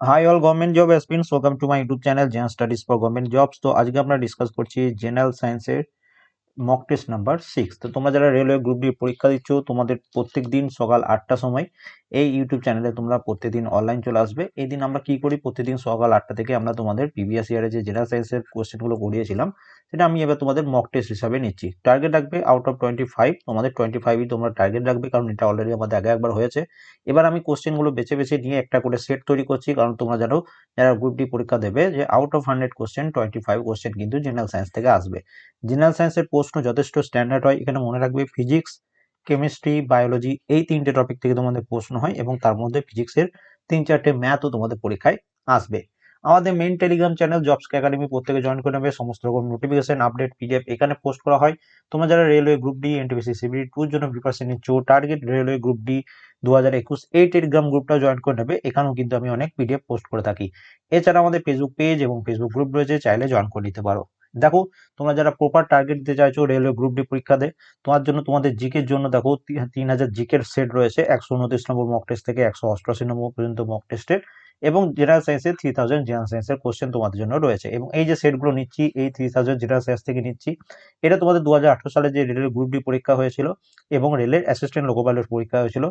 Hi all government job aspirants welcome to my YouTube channel Zen Studies for government jobs তো আজকে আমরা discuss করছি general সায়েন্সের mock test number six তো তোমরা যারা রেলওয়ে গ্রুপ ডি পরীক্ষা দিচ্ছ, তোমাদের প্রত্যেক দিন সকাল আটটার সময় এই ইউটিউব চ্যানেলে তোমরা প্রত্যেকদিন অনলাইন চলে আসবে। এই দিন আমরা কি করি? প্রতিদিন সকাল আটটা থেকে আমরা তোমাদের প্রিভিয়াস ইয়ারে যে জেনারেল সায়েন্সের কোশ্চেনগুলো করিয়েছিলাম, সেটা আমি এবার তোমাদের মক টেস্ট হিসাবে নিচ্ছি। টার্গেট রাখবে আউট অফ টোয়েন্টি ফাইভ তোমাদের টোয়েন্টি ফাইভই তোমরা টার্গেট রাখবে, কারণ এটা অলরেডি আমাদের আগে একবার হয়েছে। এবার আমি কোশ্চেনগুলো বেছে বেছে নিয়ে একটা করে সেট তৈরি করছি, কারণ তোমরা জানো, যারা গ্রুপ ডি পরীক্ষা দেবে, যে out of hundred question twenty five question কিন্তু জেনারেল সায়েন্স থেকে আসবে। জেনারেল সায়েন্সের প্রশ্ন যথেষ্ট স্ট্যান্ডার্ড হয়, এখানে মনে রাখবে ফিজিক্স কেমিস্ট্রি বায়োলজি এই তিনটে টপিক থেকে তোমাদের প্রশ্ন হয় এবং তার মধ্যে ফিজিক্সের তিন চারটে ম্যাথও তোমাদের পরীক্ষায় আসবে। আমাদের main Telegram channel jobs academy প্রত্যেকে জয়েন করে নেবে। সমস্ত রকম নোটিফিকেশন আপডেট পিডিএফ এখানে পোস্ট করা হয়। তোমরা যারা railway group D NTPC CBT টুর জন্য প্রিপারেশন নিচ্ছ টার্গেট রেলওয়ে গ্রুপ ডি দু হাজার একুশ, এই টেলিগ্রাম গ্রুপটা জয়েন করে নেবে। এখানেও কিন্তু আমি অনেক পিডিএফ পোস্ট করে থাকি। এছাড়া আমাদের ফেসবুক পেজ এবং ফেসবুক গ্রুপ রয়েছে, চাইলে জয়েন করে নিতে পারো। দেখো, তোমরা যারা প্রপার টার্গেট দিতে চাইছো রেলওয়ে গ্রুপ ডি পরীক্ষা দেয় তোমার জন্য তোমাদের জিকের জন্য দেখো তিন হাজার জিকের সেট রয়েছে একশো উনত্রিশ নম্বর মক টেস্ট থেকে একশো অষ্টআশি নম্বর পর্যন্ত মক টেস্টের এবং জেনারেল সায়েন্সের থ্রি থাউজেন্ড জেনারেল সায়েন্সের কোশ্চেন তোমাদের জন্য রয়েছে। এবং এই যে সেটগুলো নিচ্ছি, এই থ্রি থাউজেন্ড জেনারেল সায়েন্স থেকে নিচ্ছি, এটা তোমাদের দু হাজার আঠারো সালে যে রেলের গ্রুপ ডি পরীক্ষা হয়েছিল এবং রেলের অ্যাসিস্ট্যান্ট লোকো পাইলট পরীক্ষা হয়েছিল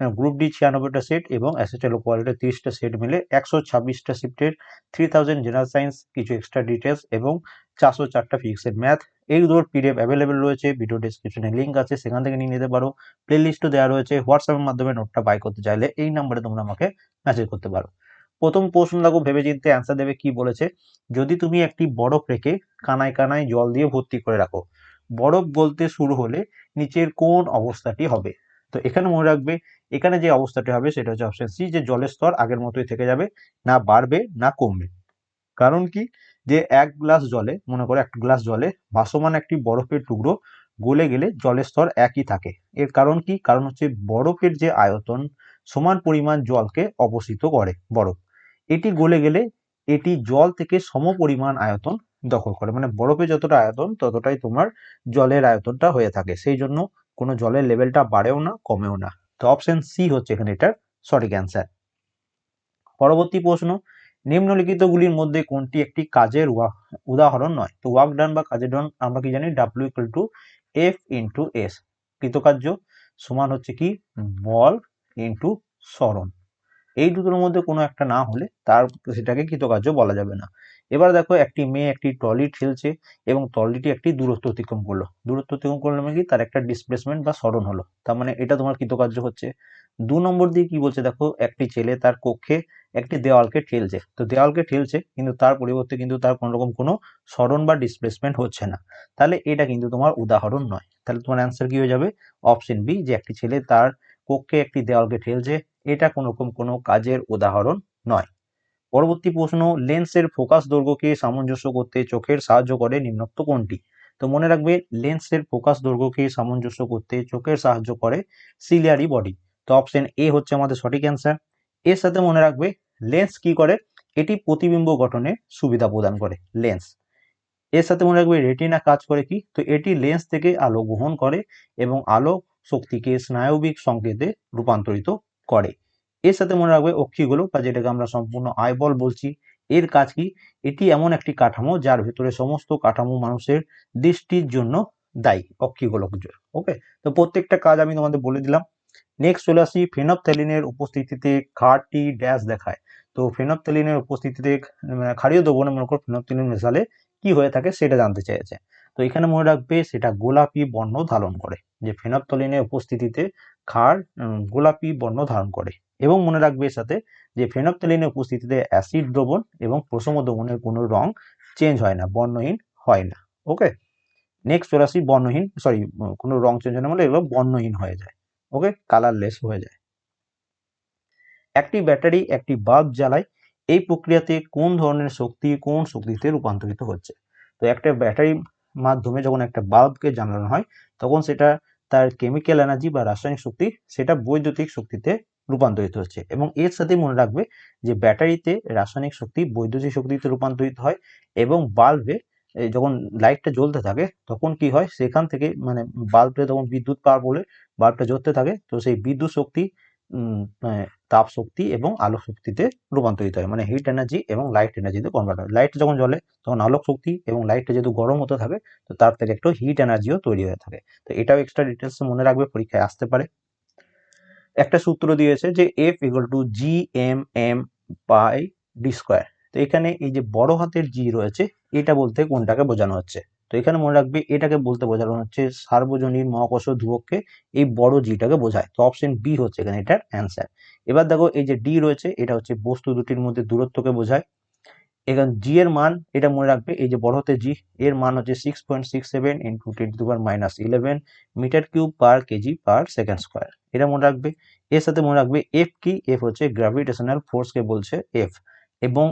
গ্রুপ ডি ছিয়ানব্বইটা সেট এবং অ্যাসিস্ট্যান্ট লোকো পাইলটের তিরিশটা সেট মিলে একশো ছাব্বিশটা শিফটের থ্রি থাউজেন্ড জেনারেল সায়েন্স কিছু এক্সট্রা ডিটেলস এবং চারশো চারটা ফিক্সের ম্যাথ এই দুটোর পিডিএফ অ্যাভেলেবেল রয়েছে ভিডিও ডিসক্রিপশনে লিঙ্ক আছে, সেখান থেকে নিয়ে নিতে পারো। প্লে লিস্টও দেওয়া রয়েছে হোয়াটসঅ্যাপের মাধ্যমে নোটটা বাই করতে চাইলে এই নাম্বারে তোমরা আমাকে মেসেজ করতে পারো। প্রথম প্রশ্ন দেখো, ভেবে চিনতে অ্যান্সার দেবে কি বলেছে? যদি তুমি একটি বরফ রেখে কানায় কানায় জল দিয়ে ভর্তি করে রাখো, বরফ বলতে শুরু হলে নিচের কোন অবস্থাটি হবে? তো এখানে মনে রাখবে, এখানে যে অবস্থাটি হবে সেটা হচ্ছে অপশন সি যে জলের স্তর আগের মতোই থেকে যাবে, না বাড়বে, না কমবে। কারণ কি? যে এক গ্লাস জলে, মনে করো এক গ্লাস জলে ভাসমান একটি বরফের টুকরো গলে গেলে জলের স্তর একই থাকে। এর কারণ কি? কারণ হচ্ছে বরফের যে আয়তন সমান পরিমাণ জলকে অবস্থিত করে বরফ। এটি গলে গেলে এটি জল থেকে সম পরিমাণ আয়তন দখল করে। মানে বরফে যতটা আয়তন, ততটাই তোমার জলের আয়তনটা হয়ে থাকে। সেই জন্য কোনো জলের লেভেলটা বাড়েও না, কমেও না। তো অপশন সি হচ্ছে এখানে এটার সঠিক অ্যান্সার পরবর্তী প্রশ্ন নিম্নলিখিতগুলির মধ্যে কোনটি একটি কাজের উদাহরণ নয়। তো ওয়ার্ক ডান বা কাজের ডান আমরা কি জানি? W equal to F into S কৃতকার্য সমান হচ্ছে কি? বল ইন্টু স্মরণ এই দুটোর মধ্যে কোনো একটা না হলে তার সেটাকে কৃতকার্য বলা যাবে না। এবার দেখো একটি মেয়ে একটি ট্রলি ঠেলছে এবং ট্রলিটি একটি দূরত্ব অতিক্রম করল। দূরত্ব অতিক্রম করলে মানে কি? তার একটা ডিসপ্লেসমেন্ট বা স্মরণ হলো। তার মানে এটা তোমার কৃতকার্য হচ্ছে। দু নম্বর দিয়ে কি বলছে দেখো? একটি ছেলে তার কক্ষে একটি দেওয়ালকে ঠেলছে। তো দেওয়ালকে ঠেলছে, কিন্তু তার পরিবর্তে কিন্তু তার কোনো রকম কোনো স্মরণ বা ডিসপ্লেসমেন্ট হচ্ছে না। তাহলে এটা কিন্তু তোমার উদাহরণ নয়। তাহলে তোমার অ্যান্সার কি হয়ে যাবে? অপশন বি যে একটি ছেলে তার কক্ষে একটি দেওয়ালকে ঠেলছে, এটা কোনো রকম কোনো কাজের উদাহরণ নয়। পরবর্তী প্রশ্ন লেন্সের ফোকাস দৈর্ঘ্যকে সামঞ্জস্য করতে চোখের সাহায্য করে নিম্নোক্ত কোনটি? তো মনে রাখবে লেন্সের ফোকাস দৈর্ঘ্যকে সামঞ্জস্য করতে চোখের সাহায্য করে সিলিয়ারি বডি তো অপশন এ হচ্ছে আমাদের সঠিক অ্যান্সার এর সাথে মনে রাখবে লেন্স কি করে? এটি প্রতিবিম্ব গঠনে সুবিধা প্রদান করে লেন্স এর সাথে মনে রাখবে রেটিনা কাজ করে কি? তো এটি লেন্স থেকে আলো গ্রহণ করে এবং আলো শক্তিকে স্নায়বিক সংকেতে রূপান্তরিত করে। এর সাথে মনে রাখবে, অক্ষিগুলো বা যেটাকে আমরা সম্পূর্ণ আইবল বলছি, এর কাজ কি? এটি এমন একটি কাঠামো যার ভেতরে সমস্ত কাঠামো মানুষের দৃষ্টির জন্য দায়ী, অক্ষিগোলক ওকে তো প্রত্যেকটা কাজ আমি তোমাদের বলে দিলাম। নেক্সট চলে আসি ফেনপথ্যালিনের উপস্থিতিতে খারটি ড্যাশ দেখায়। তো ফেনপথ্যালিনের উপস্থিতিতে মানে ক্ষারীয় দ্রবণে মনে করো ফেনপথ্যালিন মেশালে কি হয়ে থাকে সেটা জানতে চেয়েছে। তো এখানে মনে রাখবে সেটা গোলাপি বর্ণ ধারণ করে, যে ফেনপথ্যালিনের উপস্থিতিতে ক্ষার গোলাপি বর্ণ ধারণ করে। এবং মনে রাখবে এর সাথে যে ফেনপথ্যালিনের উপস্থিতিতে অ্যাসিড দ্রবণ এবং প্রসম দ্রবণের কোনো রং চেঞ্জ হয় না, বর্ণহীন হয় না। ওকে নেক্সট চলে আসি বর্ণহীন সরি কোনো রং চেঞ্জ হয় না বলে এগুলো বর্ণহীন হয়ে যায়। ওকে? কালারলেস হয়ে যায়। একটি ব্যাটারি একটি বাল্ব জ্বালায়, এই প্রক্রিয়াতে কোন ধরনের শক্তি কোন শক্তিতে রূপান্তরিত হচ্ছে? তো একটা ব্যাটারি মাধ্যমে যখন একটা বাল্বকে জ্বালানো হয়, তখন সেটা তার কেমিক্যাল এনার্জি বা রাসায়নিক শক্তি সেটা বৈদ্যুতিক শক্তিতে রূপান্তরিত হচ্ছে এবং এর সাথে মনে রাখবে যে ব্যাটারিতে রাসায়নিক শক্তি বৈদ্যুতিক শক্তিতে রূপান্তরিত হয় এবং বাল্বে যখন লাইটটা জ্বলতে থাকে, তখন কি হয়? সেখান থেকে মানে বাল্বে তখন বিদ্যুৎ পাওয়ার বলে বাল্বটা জ্বলতে থাকে। তো সেই বিদ্যুৎ শক্তি তাপ শক্তি এবং আলোক শক্তিতে রূপান্তরিত হয়। মানে হিট এনার্জি এবং লাইট এনার্জিতে কনভার্ট হয়। লাইট যখন জ্বলে, তখন আলোক শক্তি এবং লাইটটা যেহেতু গরম হতে থাকে, তো তার থেকে একটু হিট এনার্জিও তৈরি হয়ে থাকে। তো এটাও এক্সট্রা ডিটেলস মনে রাখবে, পরীক্ষায় আসতে পারে। একটা সূত্র দিয়েছে যে F equal to G M M by D square তো এখানে এই যে বড় হাতের জি রয়েছে, এটা বলতে কোনটাকে বোঝানো হচ্ছে? তো এখানে মনে রাখবে, এটাকে বলতে বোঝানো হচ্ছে সার্বজনীন মহাকর্ষ ধ্রুবককে এই বড় জিটাকে বোঝায়। তো অপশন বি হচ্ছে এখানে এটার অ্যান্সার এবার দেখো এই যে ডি রয়েছে, এটা হচ্ছে বস্তু দুটির মধ্যে দূরত্বকে বোঝায়। এখানে জি এর মান, এটা মনে রাখবে, এই যে বড় হাতে জি এর মান হচ্ছে six point six seven into ten to power minus eleven metre cube per KG per second square এটা মনে রাখবে। এর সাথে মনে রাখবে এফ কি? এফ হচ্ছে গ্র্যাভিটেশনাল ফোর্সকে বলছে এফ এবং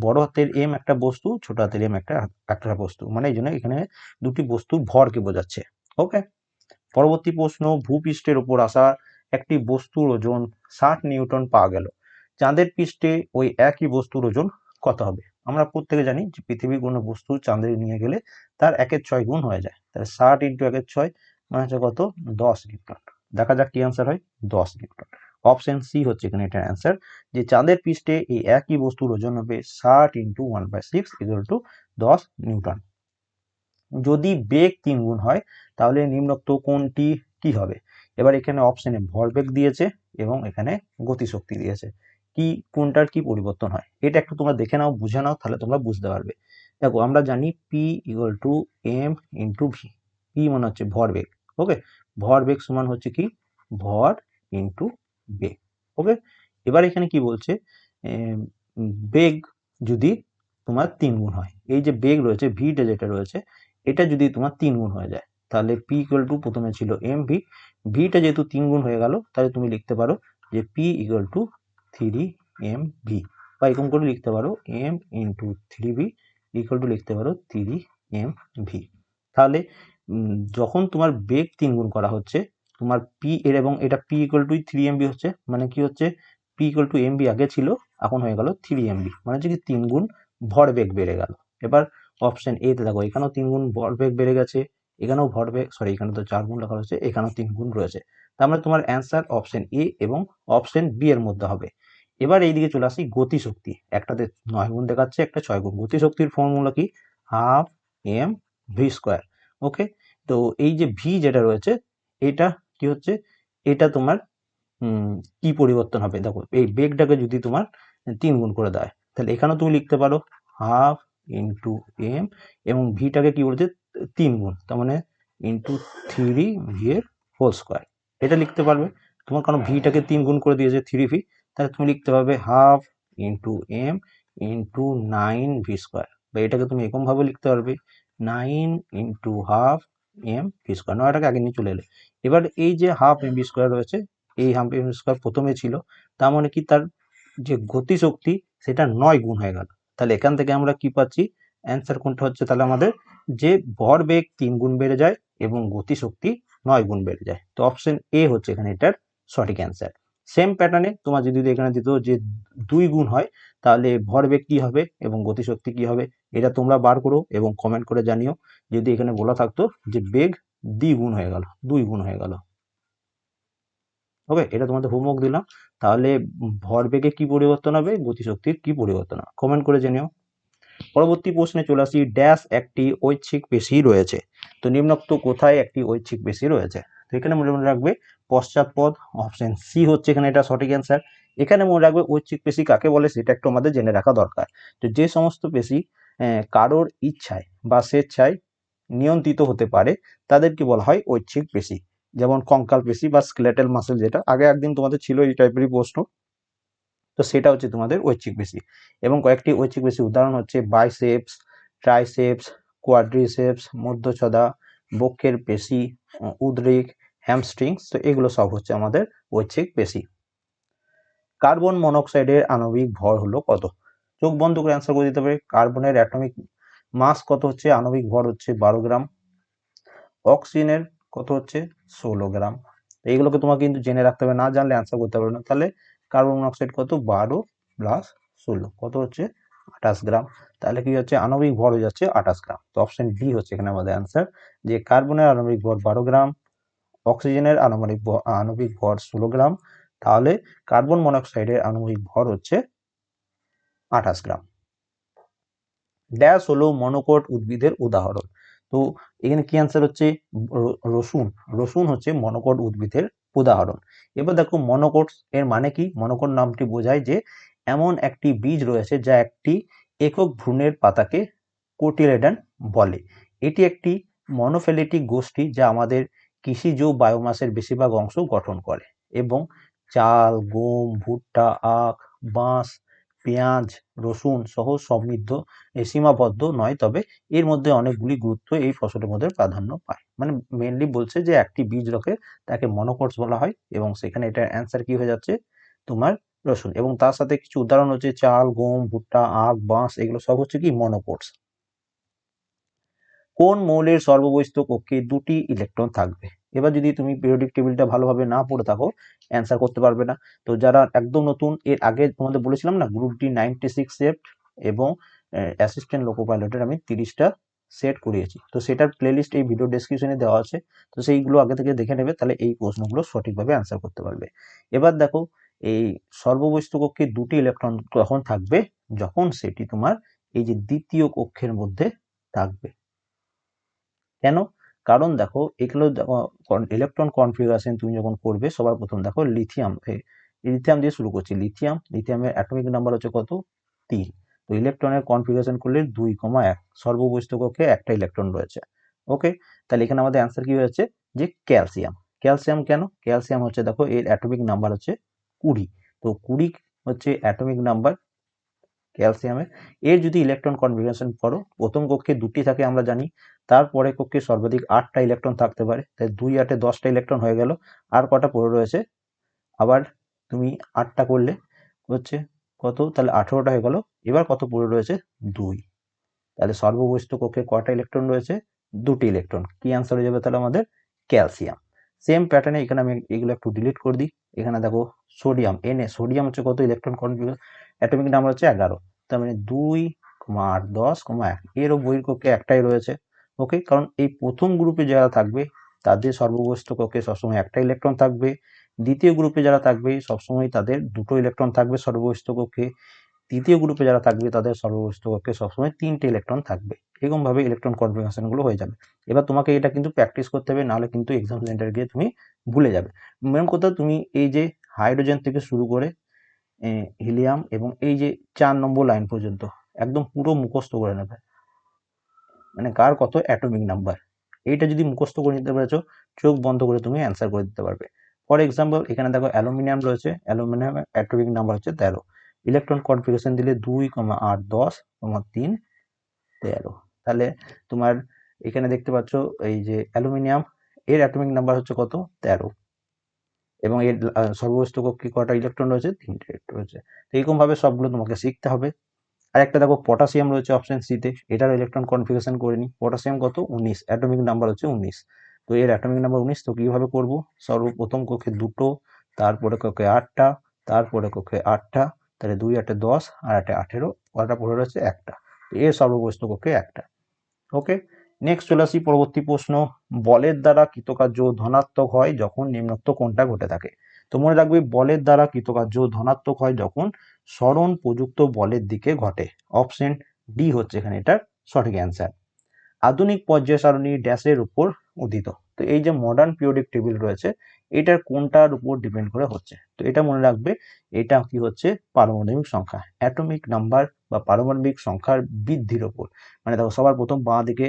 বড় হাতের এম একটা বস্তু, ছোট হাতের এম একটা একটা বস্তু। মানে এই জন্য এখানে দুটি বস্তুর ভরকে বোঝাচ্ছে। ওকে পরবর্তী প্রশ্ন, ভূপৃষ্ঠের উপর আসা একটি বস্তুর ওজন ষাট নিউটন পাওয়া গেল। চাঁদের পৃষ্ঠে ওই একই বস্তুর ওজন কত হবে? আমরা প্রত্যেকে জানি যে পৃথিবীর কোনো বস্তু চাঁদে নিয়ে গেলে তার একের ছয় গুণ হয়ে যায়। তাহলে ষাট ইন্টু একের ছয় মানে হচ্ছে কত? দশ নিউটন। দেখা যাক কি অ্যান্সার হয়। দশ নিউটন। অপশন সি হচ্ছে এখানে এটার অ্যান্সার যে চাঁদের পৃষ্ঠে এই একই বস্তুর ওজন হবে ষাট into one by six equal to দশ নিউটন। যদি বেগ তিন গুণ হয়, তাহলে নিম্নোক্ত কোনটি কি হবে? এবার এখানে অপশনে ভরবেগ দিয়েছে এবং এখানে গতিশক্তি দিয়েছে। কি কোনটার কি পরিবর্তন হয়? এটা একটু তোমরা দেখে নাও, বুঝে নাও, তাহলে তোমরা বুঝতে পারবে। দেখো, আমরা জানি P equal to M into V P মানে হচ্ছে ভরবেগ ওকে ভরবেগ সমান হচ্ছে কি? ভর ইন্টু বেগ ওকে? এবার এখানে কি বলছে? বেগ যদি তোমার তিন গুণ হয়। এই যে বেগ রয়েছে ভিটা যেটা রয়েছে, এটা যদি তোমার তিন গুণ হয়ে যায়, তাহলে পি ইকুয়াল টু প্রথমে ছিল এম ভি ভিটা যেহেতু তিন গুণ হয়ে গেল, তাহলে তুমি লিখতে পারো যে P equal to three M V বা এরকম করে লিখতে পারো M into three V equal to লিখতে পারো থ্রি এম ভি তাহলে যখন তোমার বেগ তিন গুণ করা হচ্ছে তোমার পি এর এবং এটা P equal to three MV হচ্ছে মানে কি হচ্ছে? পি ইকুয়াল টু এমবি আগে ছিল, এখন হয়ে গেল থ্রি এমবি মানে হচ্ছে কি তিন গুণ ভরবেগ বেড়ে গেল। এবার অপশন এ তে দেখো, এখানেও তিন গুণ ভরবেগ বেড়ে গেছে, এখানেও ভরবেগ সরি এখানে তো চার গুণ লেখা রয়েছে, এখানেও তিন গুণ রয়েছে। তার মানে তোমার অ্যান্সার অপশন এ এবং অপশন বি এর মধ্যে হবে। এবার এইদিকে চলে আসি গতিশক্তি। একটাতে নয় গুণ দেখাচ্ছে, একটা ছয় গুণ। গতিশক্তির ফর্মুলা কি? Half M V square okay তো এই যে ভি যেটা রয়েছে, এটা কি হচ্ছে? এটা তোমার কি পরিবর্তন হবে? দেখো, এই বেগটাকে যদি তোমার তিন গুণ করে দেয়, তাহলে এখানেও তুমি লিখতে পারো হাফ ইন্টু এম এবং ভিটাকে কি বলছে? তিন গুণ, তার মানে ইন্টু থ্রি ভি এর হোল স্কোয়ার। এটা লিখতে পারবে। তোমার কারণ ভিটাকে তিন গুণ করে দিয়েছে থ্রি ভি, তাহলে তুমি লিখতে পারবে half into M into nine V square. বা এটাকে তুমি এরকমভাবে লিখতে পারবে, nine into half M V square নয়টাকে আগে নিয়ে চলে এলো। এবার এই যে হাফ এম ভি স্কোয়ার রয়েছে, এই হাফ এম স্কোয়ার প্রথমে ছিল, তার মানে কি? তার যে গতিশক্তি, সেটা নয় গুণ হয়ে গেল। তাহলে এখান থেকে আমরা কি পাচ্ছি? অ্যান্সার কোনটা হচ্ছে? তাহলে আমাদের যে ভর বেগ তিন গুণ বেড়ে যায় এবং গতিশক্তি নয় গুণ বেড়ে যায়। তো অপশন এ হচ্ছে এখানে এটার সঠিক অ্যান্সার সেম প্যাটার্নে তোমার যদি এখানে দিত যে দুই গুণ হয়, তাহলে ভরবেগ কি হবে এবং গতিশক্তি কি হবে, এটা তোমরা বার করো এবং কমেন্ট করে জানিও। যদি এখানে বলা থাকতো যে বেগ দ্বিগুণ হয়ে গেল, দুই গুণ হয়ে গেল। ওকে এটা তোমাদের হোমওয়ার্ক দিলাম। তাহলে ভরবেগে কি পরিবর্তন হবে, গতিশক্তির কি পরিবর্তন হবে? কমেন্ট করে জানিও। পরবর্তী প্রশ্নে চলে আসি ড্যাশ একটি ঐচ্ছিক পেশি রয়েছে। তো নিম্নোক্ত কোথায় একটি ঐচ্ছিক পেশি রয়েছে? তো এখানে মনে মনে রাখবে পশ্চাৎপদ অপশন সি হচ্ছে এখানে এটা সঠিক অ্যান্সার এখানে মনে রাখবে ঐচ্ছিক পেশি কাকে বলে সেটা একটু আমাদের জেনে রাখা দরকার। তো যে সমস্ত পেশি কারোর ইচ্ছায় বা স্বেচ্ছায় নিয়ন্ত্রিত হতে পারে, তাদেরকে বলা হয় ঐচ্ছিক পেশি। যেমন কঙ্কাল পেশি বা স্কেলেটাল মাসেল যেটা, আগে একদিন তোমাদের ছিল এই টাইপেরই প্রশ্ন। তো সেটা হচ্ছে তোমাদের ঐচ্ছিক পেশি। এবং কয়েকটি ঐচ্ছিক পেশি উদাহরণ হচ্ছে বাইসেপস ট্রাইসেপস কোয়াড্রিসেপস মধ্যছদা, বক্ষের পেশি, উদ্রেক হ্যামস্ট্রিংস তো এগুলো সব হচ্ছে আমাদের ঐচ্ছিক পেশি। কার্বন মনোক্সাইডের আণবিক ভর হলো কত? চোখ বন্ধ করে অ্যান্সার করে দিতে পারে কার্বনের অ্যাটমিক মাস কত হচ্ছে? আণবিক ভর হচ্ছে বারো গ্রাম। অক্সিজেনের কত হচ্ছে? ষোলো গ্রাম। এইগুলোকে তোমাকে কিন্তু জেনে রাখতে হবে, না জানলে অ্যান্সার করতে পারবে না। তাহলে কার্বন মনোক্সাইড কত? বারো প্লাস ষোলো, কত হচ্ছে? আঠাশ গ্রাম। তাহলে কি হচ্ছে? আণবিক ভর হয়ে যাচ্ছে আঠাশ গ্রাম। তো অপশন ডি হচ্ছে এখানে আমাদের অ্যান্সার যে কার্বনের আণবিক ভর বারো গ্রাম অক্সিজেনের আনুমানিক আণবিক ভর ষোলো গ্রাম, তাহলে কার্বন মনোক্সাইডের আণবিক ভর হচ্ছে আঠাশ গ্রাম। ড্যাশ হলো মনোকট উদ্ভিদের উদাহরণ। তো এখানে কি অ্যান্সার হচ্ছে? রসুন। রসুন হচ্ছে মনোকট উদ্ভিদের উদাহরণ। এবার দেখো মনোকট এর মানে কি? মনোকট নামটি বোঝায় যে এমন একটি বীজ রয়েছে যা একটি একক ভ্রূণের পাতাকে কোটিলেডান বলে। এটি একটি মনোফেলেটিক গোষ্ঠী যা আমাদের কৃষিজ বায়োমাসের বেশিরভাগ অংশ গঠন করে এবং চাল, গম, ভুট্টা, আখ, বাঁশ, পেঁয়াজ, রসুন সহ সমৃদ্ধ সীমাবদ্ধ নয়, তবে এর মধ্যে অনেকগুলি গুরুত্ব এই ফসলের মধ্যে প্রাধান্য পায়। মানে মেনলি বলছে যে একটি বীজ রকে তাকে মনোকটস বলা হয় এবং সেখানে এটার অ্যান্সার কি হয়ে যাচ্ছে? তোমার রসুন। এবং তার সাথে কিছু উদাহরণ হচ্ছে চাল, গম, ভুট্টা, আখ, বাঁশ, এগুলো সব হচ্ছে কি? মনোকটস কোন মৌলের সর্ববহিস্থ কক্ষে দুটি ইলেকট্রন থাকবে? এবার যদি তুমি পিরিয়ডিক টেবিলটা ভালোভাবে না পড়ে থাকো অ্যান্সার করতে পারবে না। তো যারা একদম নতুন, এর আগে তোমাদের বলেছিলাম না group D ninety six set এবং অ্যাসিস্ট্যান্ট লোকো পাইলটের আমি তিরিশটা সেট করিয়েছি। তো সেটার প্লেলিস্ট এই ভিডিও ডেসক্রিপশনে দেওয়া আছে। তো সেইগুলো আগে থেকে দেখে নেবে, তাহলে এই প্রশ্নগুলো সঠিকভাবে অ্যান্সার করতে পারবে। এবার দেখো, এই সর্ববহিস্থ কক্ষে দুটি ইলেকট্রন তখন থাকবে? যখন সেটি তোমার এই যে দ্বিতীয় কক্ষের মধ্যে থাকবে। কেন? কারণ দেখো, এগুলো ইলেকট্রন কনফিগারেশন তুমি যখন করবে, সবার প্রথম দেখো লিথিয়াম লিথিয়াম দিয়ে শুরু করছি। লিথিয়াম লিথিয়ামের অ্যাটমিক নাম্বার হচ্ছে কত? তিন। তো ইলেকট্রনের কনফিগারেশন করলে দুই কমা এক। সর্ববহিস্থ কক্ষে একটা ইলেকট্রন রয়েছে। ওকে তাহলে এখানে আমাদের অ্যান্সার কি হয়েছে? যে ক্যালসিয়াম ক্যালসিয়াম কেন? ক্যালসিয়াম হচ্ছে দেখো, এর অ্যাটমিক নাম্বার হচ্ছে কুড়ি। তো কুড়ি হচ্ছে অ্যাটমিক নাম্বার ক্যালসিয়ামের এর যদি ইলেকট্রন কনফিগারেশন করো, প্রথম কক্ষে দুটি থাকে আমরা জানি, তারপরে কক্ষে সর্বাধিক আটটা ইলেকট্রন থাকতে পারে। তাই দুই আটে দশটা ইলেকট্রন হয়ে গেল। আর কটা পড়ে রয়েছে? আবার তুমি আটটা করলে হচ্ছে কত? তাহলে আঠেরোটা হয়ে গেল। এবার কত পড়ে রয়েছে? দুই। তাহলে সর্ববহিষ্ঠ কক্ষে কটা ইলেকট্রন রয়েছে? দুটি ইলেকট্রন কি অ্যান্সার হয়ে যাবে তাহলে আমাদের? ক্যালসিয়াম। সেম প্যাটার্নে এখানে আমি এগুলো একটু ডিলিট করে দিই। এখানে দেখো সোডিয়াম এনে সোডিয়াম হচ্ছে কত? ইলেকট্রন কনফিগার অ্যাটমিক নাম্বার হচ্ছে এগারো। তার মানে দুই কমা আট, দশ কমা এক। এরও বহির্কক্ষে একটাই রয়েছে। ওকে কারণ এই প্রথম গ্রুপে যারা থাকবে তাদের সর্ববহিষ্ঠ কক্ষে সবসময় একটা ইলেকট্রন থাকবে। দ্বিতীয় গ্রুপে যারা থাকবে, সবসময় তাদের দুটো ইলেকট্রন থাকবে সর্ববহিষ্ঠ কক্ষে। তৃতীয় গ্রুপে যারা থাকবে, তাদের সর্ববহিষ্ঠ কক্ষে সবসময় তিনটে ইলেকট্রন থাকবে। এরকম ভাবে ইলেকট্রন কনফিগারেশনগুলো হয়ে যাবে। এবার তোমাকে এটা কিন্তু প্র্যাকটিস করতে হবে, নাহলে কিন্তু এক্সাম সেন্টার গিয়ে তুমি ভুলে যাবে। মেন কথা, তুমি এই যে হাইড্রোজেন থেকে শুরু করে হিলিয়াম এবং এই যে চার নম্বর লাইন পর্যন্ত, একদম পুরো মুখস্থ করে নেবে। মানে কার কত? Atomic number. এইটা যদি মুখস্থ করে নিতে পেরেছ, চোখ বন্ধ করে তুমি অ্যান্সার করে দিতে পারবে। ফর এক্সাম্পল, এখানে দেখো অ্যালুমিনিয়াম রয়েছে। অ্যালুমিনিয়াম অ্যাটমিক নাম্বার হচ্ছে তেরো। ইলেকট্রন কনফিগারেশন দিলে দুই কমা আট, দশ কমা তিন, তেরো। তাহলে তোমার এখানে দেখতে পাচ্ছ, এই যে অ্যালুমিনিয়াম, এর অ্যাটমিক নাম্বার হচ্ছে কত? তেরো। এবং এর সর্বস্ত কক্ষে কটা ইলেকট্রন রয়েছে? তিনটে ইলেকট্রন রয়েছে। তো এইরকম ভাবে সবগুলো তোমাকে শিখতে হবে। আর একটা দেখো পটাশিয়াম রয়েছে অপশন সিতে এটার ইলেকট্রন কনফিগারেশন করে নি পটাশিয়াম কত? উনিশ। অ্যাটমিক নাম্বার হচ্ছে উনিশ। তো এর অ্যাটমিক নাম্বার উনিশ, তো কীভাবে করব? সর্বপ্রথম কক্ষে দুটো, তারপরে কক্ষে আটটা, তারপরে কক্ষে আটটা, তাহলে দুই আটে দশ, আর আটে আঠেরো কটা পড়ে রয়েছে একটা। এর সর্ববস্ত কক্ষে একটা। ওকে? নেক্সট চলে আসি পরবর্তী প্রশ্ন। বলের দ্বারা কৃতকার্য ধনাত্মক হয় যখন নিম্নোক্ত কোনটা ঘটে থাকে। তো মনে রাখবে, বলের দ্বারা কৃতকার্য ধনাত্মক হয় যখন স্মরণ প্রযুক্ত বলের দিকে ঘটে। অপশন ডি হচ্ছে এখানে এটার সঠিক অ্যান্সার আধুনিক পর্যায় সারণী ড্যাশের উপর উদিত। তো এই যে মডার্ন পিরিয়ডিক টেবিল রয়েছে, এটার কোনটার উপর ডিপেন্ড করে হচ্ছে? তো এটা মনে রাখবে, এটা কি হচ্ছে? পারমাণবিক সংখ্যা অ্যাটমিক নাম্বার বা পারমাণবিক সংখ্যার বৃদ্ধির ওপর। মানে দেখো, সবার প্রথম বাঁ দিকে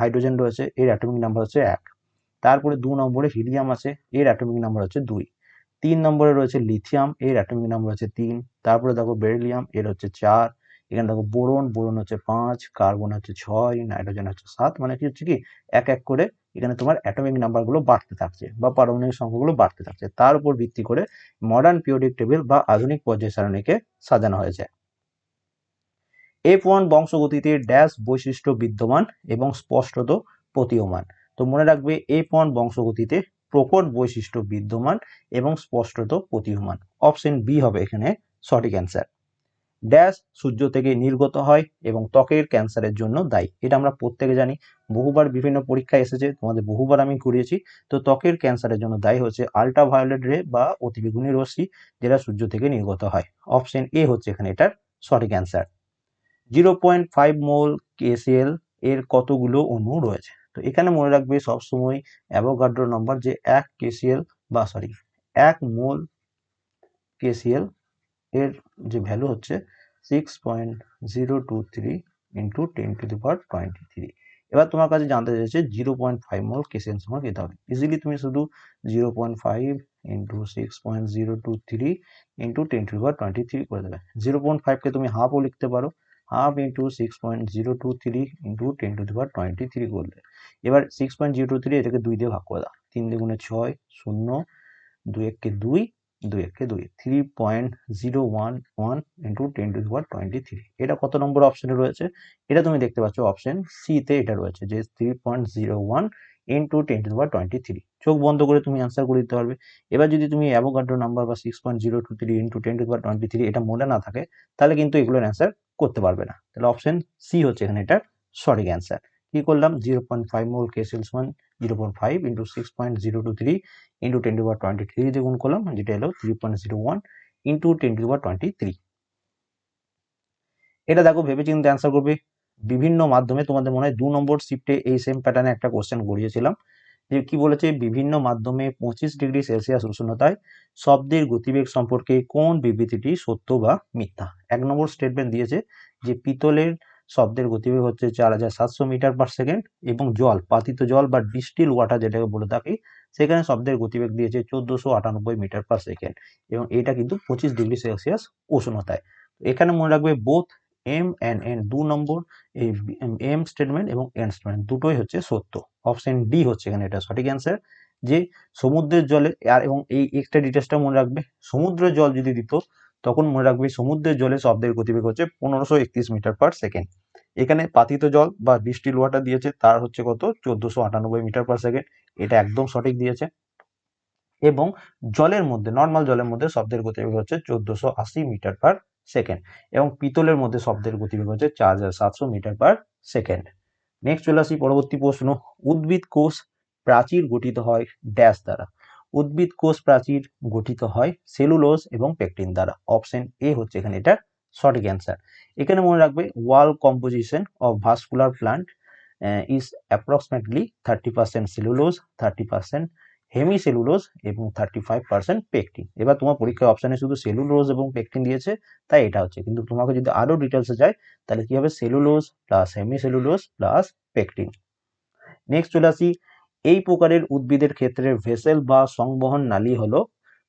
হাইড্রোজেন রয়েছে, এর অ্যাটমিক নাম্বার হচ্ছে এক। তারপরে দু নম্বরে হিলিয়াম আছে, এর অ্যাটমিক নাম্বার হচ্ছে দুই। তিন নম্বরে রয়েছে লিথিয়াম এর অ্যাটমিক নাম্বার হচ্ছে তিন। তারপরে দেখো বেরিলিয়াম এর হচ্ছে চার। এখানে দেখো বোরন বোরন হচ্ছে পাঁচ, কার্বন হচ্ছে ছয়, নাইট্রোজেন হচ্ছে সাত মানে কি হচ্ছে কি, এক এক করে এখানে তোমার অ্যাটমিক নাম্বারগুলো বাড়তে থাকছে বা পারমাণবিক সংখ্যাগুলো বাড়তে থাকছে। তার উপর ভিত্তি করে মডার্ন পিরিয়ডিক টেবিল বা আধুনিক পর্যায় সারণীকে সাজানো হয়েছে। এফ ওয়ান বংশগতিতে ড্যাশ বৈশিষ্ট্য বিদ্যমান এবং স্পষ্টত প্রতীয়মান। তো মনে রাখবে এফ ওয়ান বংশগতিতে প্রকট বৈশিষ্ট্য বিদ্যমান এবং স্পষ্টত প্রতীয়মান। অপশন বি হবে এখানে সঠিক অ্যান্সার ড্যাশ সূর্য থেকে নির্গত হয় এবং ত্বকের ক্যান্সারের জন্য দায়ী। এটা আমরা প্রত্যেকে জানি। বহুবার বিভিন্ন পরীক্ষায় এসেছে, তোমাদের বহুবার আমি করিয়েছি তো ত্বকের ক্যান্সারের জন্য দায়ী হচ্ছে আল্ট্রাভায়োলেট রে বা অতিবেগুনি রশ্মি, যেটা সূর্য থেকে নির্গত হয়। অপশন এ হচ্ছে এখানে এটার সঠিক answer zero point five mole KCl এর কতগুলো অণু রয়েছে? তো এখানে মনে রাখবে সবসময় অ্যাভোগাড্রো নম্বর যে এক কেসিএল বা সরি এক মোল কেসিএল এর যে ভ্যালু হচ্ছে six point zero two three into ten to the power twenty three এবার তোমার কাছে জানতে চাইছে zero point five mole KCl সমান কীতে হবে। ইজিলি তুমি শুধু zero point five into six point zero two three into ten to power twenty three করে দেবে। জিরো পয়েন্ট ফাইভকে তুমি হাফও লিখতে পারো। Half into six point zero two three into ten to power twenty three করলে এবার six point zero two three এটাকে দুই দিয়ে ভাগ করে দাও। তিন দ্বিগুণে ছয়, শূন্য, দুই এককে দুই দুই এককে দুই three point zero one one into ten to power twenty three এটা কত নম্বর অপশনে রয়েছে? এটা তুমি দেখতে পাচ্ছ অপশন সিতে এটা রয়েছে যে three point zero one into ten to power twenty three চোখ বন্ধ করে তুমি অ্যান্সার করে দিতে পারবে। এবার যদি তুমি অ্যাভোগাড্রো নাম্বার বা six point zero two three into ten to power twenty three এটা মনে না থাকে, তাহলে কিন্তু এগুলোর অ্যান্সার করতে পারবে না। তাহলে অপশন সি হচ্ছে এখানে এটার সঠিক অ্যান্সার কি করলাম? জিরো পয়েন্ট ফাইভ মোল কে sales one zero point five into six point zero two three into ten to power twenty three দিয়ে গুণ করলাম, যেটা হলো three point zero one into ten to power twenty three এটা দেখো ভেবে চিন্তে অ্যান্সার করবে। বিভিন্ন মাধ্যমে তোমাদের মনে হয় দু নম্বর শিফটে এই সেম প্যাটার্নে একটা কোশ্চেন গড়িয়েছিলাম যে কি বলেছে? বিভিন্ন মাধ্যমে পঁচিশ ডিগ্রি সেলসিয়াস উষ্ণতায় শব্দের গতিবেগ সম্পর্কে কোন বিবৃতিটি সত্য বা মিথ্যা? এক নম্বর স্টেটমেন্ট দিয়েছে যে পিতলের শব্দের গতিবেগ হচ্ছে চার হাজার সাতশো মিটার পার সেকেন্ড এবং জল, পাতিত জল বা ডিস্টিল ওয়াটার যেটাকে বলে থাকি, সেখানে শব্দের গতিবেগ দিয়েছে চোদ্দশো আটানব্বই মিটার পার সেকেন্ড এবং এটা কিন্তু পঁচিশ ডিগ্রি সেলসিয়াস উষ্ণতায় এখানে মনে রাখবে বোথ এম অ্যান্ড এন দু নম্বর, এই এম স্টেটমেন্ট এবং এন স্টেটমেন্ট দুটোই হচ্ছে সত্য। অপশন ডি হচ্ছে এখানে এটা সঠিক অ্যান্সার যে সমুদ্রের জলে, আর এবং এই এক্সট্রা ডিটেলসটা মনে রাখবে, সমুদ্রের জল যদি দিত তখন মনে রাখবে সমুদ্রের জলে শব্দের গতিবেগ হচ্ছে পনেরোশো একত্রিশ মিটার পার সেকেন্ড এখানে পাতিত জল বা ডিস্টিল ওয়াটার দিয়েছে, তার হচ্ছে কত? চোদ্দশো আটানব্বই মিটার পার সেকেন্ড এটা একদম সঠিক দিয়েছে। এবং জলের মধ্যে নর্মাল জলের মধ্যে শব্দের গতিবেগ হচ্ছে চোদ্দশো আশি মিটার পার সেকেন্ড এবং পিতলের মধ্যে শব্দের গতিবেগ হচ্ছে চার হাজার সাতশো মিটার পার সেকেন্ড নেক্সট চলে আসি পরবর্তী প্রশ্ন। উদ্ভিদ কোষ প্রাচীর গঠিত হয় ড্যাশ দ্বারা। উদ্ভিদ কোষ প্রাচীর গঠিত হয় সেলুলোজ এবং পেকটিন দ্বারা। অপশন এ হচ্ছে এখানে এটার সঠিক অ্যান্সার। এখানে মনে রাখবে wall composition of vascular plant is approximately thirty percent cellulose thirty percent hemi cellulose এবং থার্টি ফাইভ পার্সেন্ট পেকটিন। এবার তোমার পরীক্ষায় অপশানে শুধু সেলুলোজ এবং পেকটিন দিয়েছে, তাই এটা হচ্ছে। কিন্তু তোমাকে যদি আরও ডিটেলসে যায়, তাহলে কি হবে? Cellulose plus hemi cellulose plus pectin. Next চলে আসি এই প্রকারের উদ্ভিদের ক্ষেত্রে ভেসেল বা সংবহন নালী হলো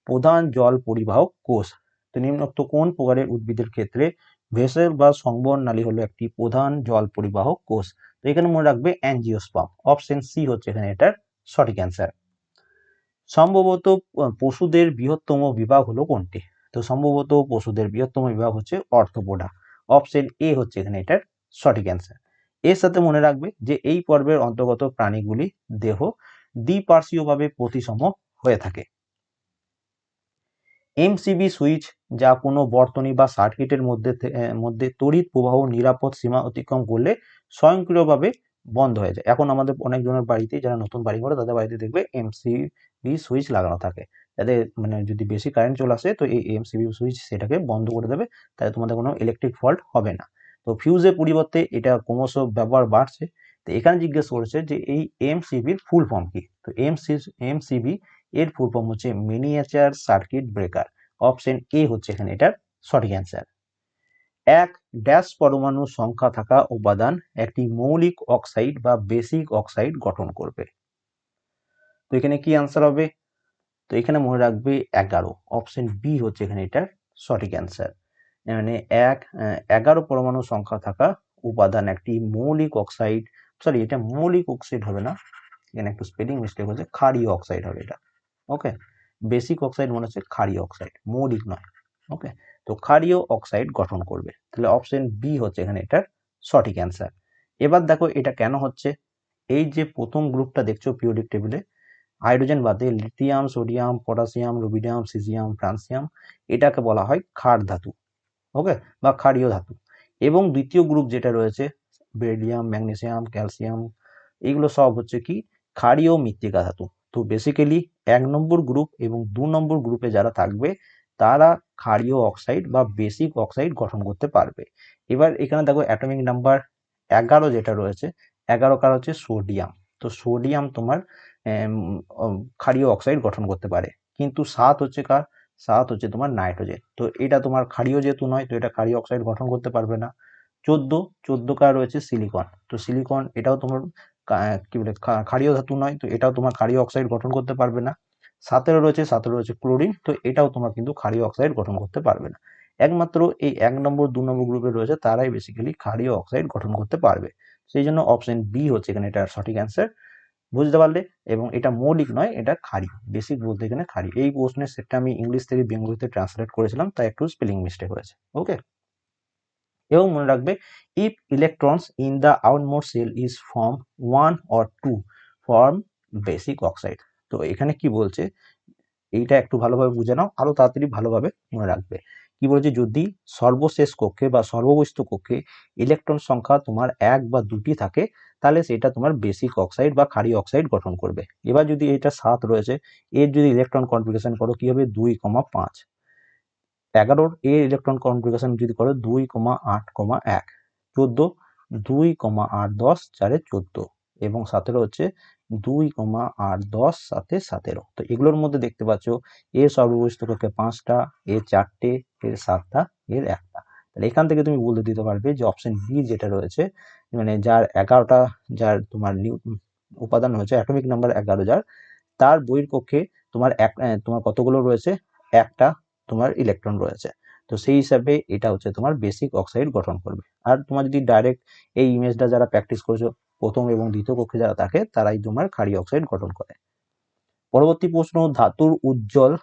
প্রধান জল পরিবাহক কোষ। তো নিম্নোক্ত কোন প্রকারের উদ্ভিদের ক্ষেত্রে ভেসেল বা সংবহন নালী হলো একটি প্রধান জল পরিবাহক কোষ? তো এখানে মনে রাখবে অ্যাঞ্জিওস্পাম অপশন সি হচ্ছে এখানে এটার সঠিক অ্যান্সার সম্ভবত পশুদের বৃহত্তম বিভাগ হলো কোনটি? তো সম্ভবত পশুদের বৃহত্তম বিভাগ হচ্ছে অর্থপোডা। অপশন এ হচ্ছে এখানে এটার সঠিক অ্যান্সার এর সাথে মনে রাখবে যে এই পর্বের অন্তর্গত প্রাণীগুলি দেহ দ্বিপার্শ্বীয়ভাবে প্রতিসম হয়ে থাকে। এমসিবি সুইচ যা কোনো বর্তনী বা সার্কিটের মধ্যে মধ্যে তড়িৎ প্রবাহ নিরাপদ সীমা অতিক্রম করলে স্বয়ংক্রিয়ভাবে বন্ধ হয়ে যায়। এখন আমাদের অনেকজনের বাড়িতে যারা নতুন বাড়ি করে তাদের বাড়িতে দেখবে এমসিবি সুইচ লাগানো থাকে। যাতে মানে যদি বেশি কারেন্ট চলে আসে, তো এই এমসিবি সুইচ সেটাকে বন্ধ করে দেবে। তাহলে তোমাদের কোনো ইলেকট্রিক ফল্ট হবে না। তো ফিউজের পরিবর্তে এটা ক্রমশ ব্যবহার বাড়ছে। তো এখানে জিজ্ঞেস করেছে যে এই এমসিবির ফুল ফর্ম কি? তো এমসি এমসিবি এর ফুল ফর্ম হচ্ছে miniature circuit breaker option A হচ্ছে এখানে এটার সঠিক অ্যান্সার এক ড্যাশ পরমাণু সংখ্যা থাকা উপাদান একটি মৌলিক অক্সাইড বা বেসিক অক্সাইড গঠন করবে। তো এখানে কি অ্যান্সার হবে? তো এখানে মনে রাখবে এগারো। অপশন বি হচ্ছে এখানে এটার সঠিক অ্যান্সার মানে এক এগারো পরমাণু সংখ্যা থাকা উপাদান একটি মৌলিক অক্সাইড সরি এটা মৌলিক অক্সাইড হবে না। এখানে একটু স্পেলিং মিস্টেক হচ্ছে ক্ষারীয় অক্সাইড হবে এটা। ওকে বেসিক অক্সাইড মনে হচ্ছে ক্ষারীয় অক্সাইড মৌলিক নয়। ওকে তো ক্ষারীয় অক্সাইড গঠন করবে। তাহলে অপশন বি হচ্ছে এখানে এটার সঠিক অ্যান্সার এবার দেখো এটা কেন হচ্ছে? এই যে প্রথম গ্রুপটা দেখছ পিওরিক টেবিলে হাইড্রোজেন বাদে lithium sodium potassium rubidium caesium francium এটাকে বলা হয় ক্ষার ধাতু। ওকে বা ক্ষারীয় ধাতু। এবং দ্বিতীয় গ্রুপ যেটা রয়েছে বেরিলিয়াম ম্যাগনেসিয়াম, ক্যালসিয়াম এগুলো সব হচ্ছে কি? ক্ষারীয় মৃত্তিকা ধাতু। তো বেসিক্যালি এক নম্বর গ্রুপ এবং দু নম্বর গ্রুপে যারা থাকবে, তারা ক্ষারীয় অক্সাইড বা বেসিক অক্সাইড গঠন করতে পারবে। এবার এখানে দেখো অ্যাটমিক নাম্বার এগারো যেটা রয়েছে, এগারো কার হচ্ছে সোডিয়াম তো সোডিয়াম তোমার ক্ষারীয় অক্সাইড গঠন করতে পারে। কিন্তু সাত হচ্ছে কার? সাত হচ্ছে তোমার নাইট্রোজেন। তো এটা তোমার ক্ষারীয় যেহেতু নয়, তো এটা ক্ষারীয় অক্সাইড গঠন করতে পারবে না। চোদ্দ চোদ্দ কার রয়েছে সিলিকন তো সিলিকন এটাও তোমার কি বলে ক্ষারীয় ধাতু নয়, তো এটাও তোমার ক্ষারীয় অক্সাইড গঠন করতে পারবে না। সতেরো রয়েছে সতেরো রয়েছে ক্লোরিন তো এটাও তোমার কিন্তু ক্ষারীয় অক্সাইড গঠন করতে পারবে না। একমাত্র এই এক নম্বর, দু নম্বর গ্রুপে রয়েছে, তারাই বেসিক্যালি ক্ষারীয় অক্সাইড গঠন করতে পারবে। সেই জন্য অপশন বি হচ্ছে এখানে এটার সঠিক অ্যান্সার বুঝতে পারলে? এবং এটা মৌলিক নয়, এটা খারি বেসিক বলতে এখানে ক্ষারীয় এই প্রশ্নের সেটটা আমি ইংলিশ থেকে বেঙ্গলিতে ট্রান্সলেট করেছিলাম, তাই একটু স্পেলিং মিস্টেক হয়েছে ওকে এবং মনে রাখবে if electrons in the আউটমোর shell is form one or two form basic oxide তো এখানে কি বলছে? এইটা একটু ভালোভাবে বুঝে নাও, আরও তাড়াতাড়ি ভালোভাবে মনে রাখবে। কি বলছে? যদি সর্বশেষ কক্ষে বা সর্ববস্তু কক্ষে ইলেকট্রন সংখ্যা তোমার এক বা দুটি থাকে তাহলে সেটা তোমার বেসিক অক্সাইড বা ক্ষারীয় অক্সাইড গঠন করবে। এবার যদি এটা সাত রয়েছে, এর যদি ইলেকট্রন কনফিগারেশন করো, কি হবে? দুই কমা পাঁচ। এগারোর এ ইলেকট্রন কনফিগারেশন যদি করো, দুই কমা আট কমা এক। চোদ্দ, দুই কমা আট দশ, চারে চোদ্দ। এবং সতেরো হচ্ছে দুই কমা আট দশ সাথে সতেরো। তো এগুলোর মধ্যে দেখতে পাচ্ছ, এ সর্ববস্তু পাঁচটা, এ চারটে, এর সাতটা, এর একটা। তাহলে এখান থেকে তুমি বলে দিতে পারবে যে অপশন বি যেটা রয়েছে মানে যার এগারোটা, যার তোমার নিউ উপাদান হয়েছে অ্যাটমিক নাম্বার এগারো যার, তার বইয়ের কক্ষে তোমার এক তোমার কতগুলো রয়েছে? একটা তোমার ইলেকট্রন রয়েছে। তো সেই হিসাবে এটা হচ্ছে তোমার বেসিক অক্সাইড গঠন করবে। আর তোমার যদি ডাইরেক্ট এই ইমেজটা যারা প্র্যাকটিস করেছ, প্রথম এবং দ্বিতীয় কক্ষে যারা থাকে, তারাই তোমার ক্ষারীয় অক্সাইড গঠন করে। পরবর্তী প্রশ্ন, ধাতুর উজ্জ্বল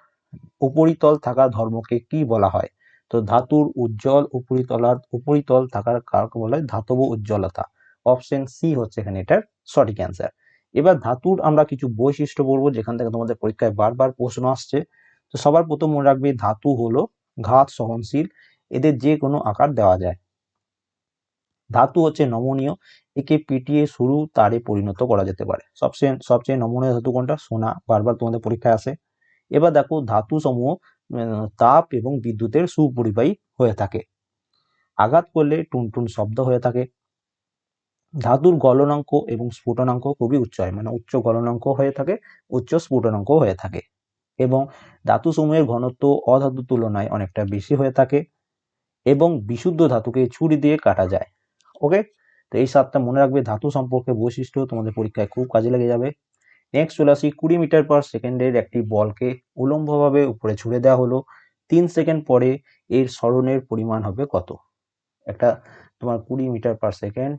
উপরিতল থাকা ধর্মকে কি বলা হয়? তো ধাতুর উজ্জ্বল উপরিতলার, উপরিতল থাকার কারকে বলা ধাতব উজ্জ্বলতা। অপশন সি হচ্ছে এখানে এটার সঠিক অ্যান্সার এবার ধাতুর আমরা কিছু বৈশিষ্ট্য বলব, যেখান থেকে তোমাদের পরীক্ষায় বারবার প্রশ্ন আসছে। তো সবার প্রথম মনে রাখবে ধাতু হলো ঘাত সহনশীল, এদের যে কোনো আকার দেওয়া যায়। ধাতু হচ্ছে নমনীয়, একে পিটিয়ে শুরু, তারে পরিণত করা যেতে পারে। সবচেয়ে সবচেয়ে নমনীয় ধাতু কোনটা? সোনা, বারবার তোমাদের পরীক্ষায় আসে। এবার দেখো ধাতু সমূহ তাপ এবং বিদ্যুতের সুপরিবাহী হয়ে থাকে। আঘাত করলে টুনটুন শব্দ হয়ে থাকে। ধাতুর গলনাঙ্ক এবং স্ফুটনাঙ্ক খুবই উচ্চ হয় মানে উচ্চ গলনাঙ্ক হয়ে থাকে, উচ্চ স্ফুটনাঙ্ক হয়ে থাকে এবং ধাতু সমূহের ঘনত্ব অধাতুর তুলনায় অনেকটা বেশি হয়ে থাকে এবং বিশুদ্ধ ধাতুকে ছুরি দিয়ে কাটা যায়। ওকে তো এই সাতটা মনে রাখবে। ধাতু সম্পর্কে বৈশিষ্ট্য তোমাদের পরীক্ষায় খুব কাজে লেগে যাবে। নেক্সট চলে আসি কুড়ি মিটার পার সেকেন্ডের একটি বলকে উলম্বভাবে উপরে ছুড়ে দেওয়া হলো। তিন সেকেন্ড পরে এর স্মরণের পরিমাণ হবে কত? একটা তোমার কুড়ি মিটার পার সেকেন্ড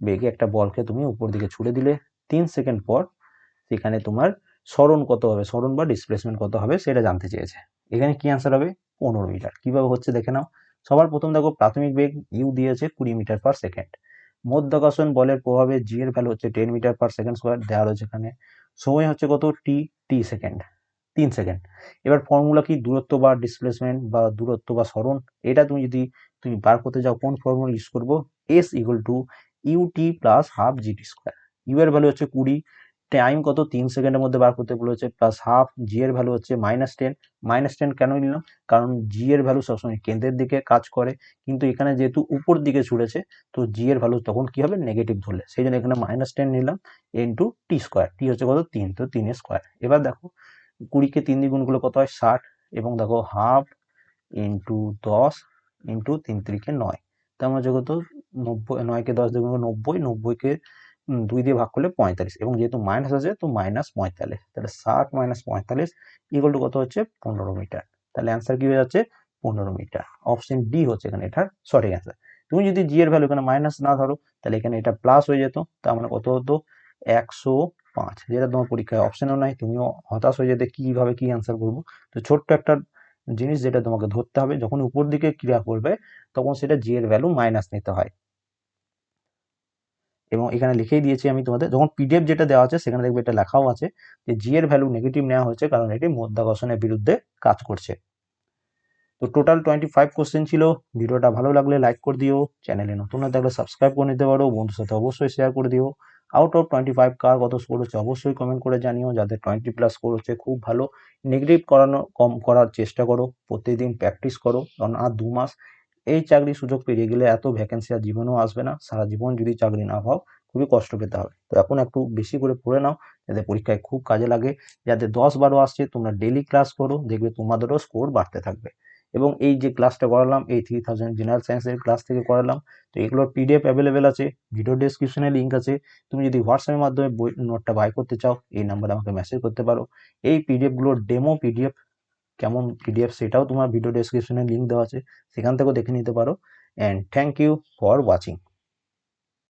বেগে একটা বলকে তুমি উপর দিকে ছুড়ে দিলে, তিন সেকেন্ড পর সেখানে তোমার স্মরণ কত হবে? স্মরণ বা ডিসপ্লেসমেন্ট কত হবে সেটা জানতে চেয়েছে। এখানে কি অ্যান্সার হবে? পনেরো মিটার কীভাবে হচ্ছে দেখে নাও। সবার প্রথম দেখো, প্রাথমিক বেগ ইউ দিয়েছে কুড়ি মিটার পার সেকেন্ড মধ্যাকর্ষণ বলের প্রভাবে জি এর ভ্যালু হচ্ছে ten metre per second square দেওয়া রয়েছে এখানে। সময় হচ্ছে কত? টি টি সেকেন্ড তিন সেকেন্ড এবার ফর্মুলা কি? দূরত্ব বা ডিসপ্লেসমেন্ট বা দূরত্ব বা সরণ, এটা তুমি যদি, তুমি বার করতে যাও, কোন ফর্মুলা ইউজ করব? S equal to U T plus half G G T square U এর ভ্যালু হচ্ছে কুড়ি টাইম কত? তিন সেকেন্ডের মধ্যে বার করতে বলেছে প্লাস হাফ জি এর ভ্যালু হচ্ছে মাইনাস টেন মাইনাস টেন কেন নিলাম কারণ জি এর ভ্যালু সবসময় কেন্দ্রের দিকে কাজ করে। কিন্তু এখানে যেহেতু উপর দিকে ছুড়েছে, তো জি এর ভ্যালু তখন কি হবে? নেগেটিভ ধরলে। সেই জন্য এখানে মাইনাস টেন নিলাম ইন্টু টি স্কোয়ার টি হচ্ছে কত? তিন। তো তিনের স্কোয়ার এবার দেখো, কুড়িকে তিন দ্বিগুণগুলো কত হয়? ষাট। এবং দেখো হাফ ইন্টু দশ ইন্টু তিন তিরিকে নয়। তার মানে কত? নব্বই, নয়কে দশ দ্বিগুণ নব্বই, নব্বইকে দুই দিয়ে ভাগ করলে পঁয়তাল্লিশ। এবং যেহেতু মাইনাস আছে, তো মাইনাস পঁয়তাল্লিশ। তাহলে ষাট মাইনাস পঁয়তাল্লিশ ইকুয়াল টু কত হচ্ছে? পনেরো মিটার। তাহলে অ্যান্সার কি হয়ে যাচ্ছে? পনেরো মিটার। অপশন ডি হচ্ছে এখানে এটার সঠিক অ্যান্সার তুমি যদি জি এর ভ্যালু এখানে মাইনাস না ধরো, তাহলে এখানে এটা প্লাস হয়ে যেত। তার মানে কত হতো? একশো পাঁচ। যেটা তোমার পরীক্ষায় অপশনও নাই, তুমিও হতাশ হয়ে যেতে কীভাবে কি অ্যান্সার করব? তো ছোট্ট একটা জিনিস যেটা তোমাকে ধরতে হবে, যখন উপর দিকে ক্রিয়া করবে, তখন সেটা জি এর ভ্যালু মাইনাস নিতে হয়। এবং এখানে লিখেই দিয়েছি আমি তোমাদের, যখন পিডিএফ যেটা দেওয়া আছে সেখানে দেখবে এটা লেখাও আছে যে জি এর ভ্যালু নেগেটিভ নেওয়া হয়েছে কারণ এটি মধ্যাকর্ষণের বিরুদ্ধে কাজ করছে। তো টোটাল টোয়েন্টি ফাইভ কোশ্চেন ছিল, ভিডিওটা ভালো লাগলে লাইক করে দিও চ্যানেলে নতুন হয়ে থাকলে সাবস্ক্রাইব করে নিতে পারো বন্ধুর সাথে অবশ্যই শেয়ার করে দিও। আউট অফ টোয়েন্টি ফাইভ কার কত স্কোর হচ্ছে অবশ্যই কমেন্ট করে জানিও, যাদের টোয়েন্টি প্লাস স্কোর হচ্ছে খুব ভালো। নেগেটিভ করানো, কম করার চেষ্টা করো, প্রতিদিন প্র্যাকটিস করো, কারণ আর দু মাস এই চাকরির সুযোগ পেরিয়ে গেলে এত ভ্যাকেন্সি আর জীবনেও আসবে না। সারা জীবন যদি চাকরি না পাও, খুবই কষ্ট পেতে হবে। তো এখন একটু বেশি করে পড়ে নাও, যাতে পরীক্ষায় খুব কাজে লাগে। যাতে দশ বারো আসছে, তোমরা ডেলি ক্লাস করো, দেখবে তোমাদেরও স্কোর বাড়তে থাকবে। এবং এই যে ক্লাসটা করালাম, এই থ্রি থাউজেন্ড জেনারেল সায়েন্সের ক্লাস থেকে করালাম, তো এগুলোর পিডিএফ অ্যাভেলেবেল আছে ভিডিও ডেসক্রিপশনে লিঙ্ক আছে। তুমি যদি হোয়াটসঅ্যাপের মাধ্যমে বই নোটটা বাই করতে চাও, এই নাম্বারে আমাকে মেসেজ করতে পারো। এই পিডিএফগুলোর ডেমো পিডিএফ কেমন পিডিএফ সেটাও তোমার ভিডিও ডেসক্রিপশনে লিঙ্ক দেওয়া আছে, সেখান থেকেও দেখে নিতে পারো। And thank you for watching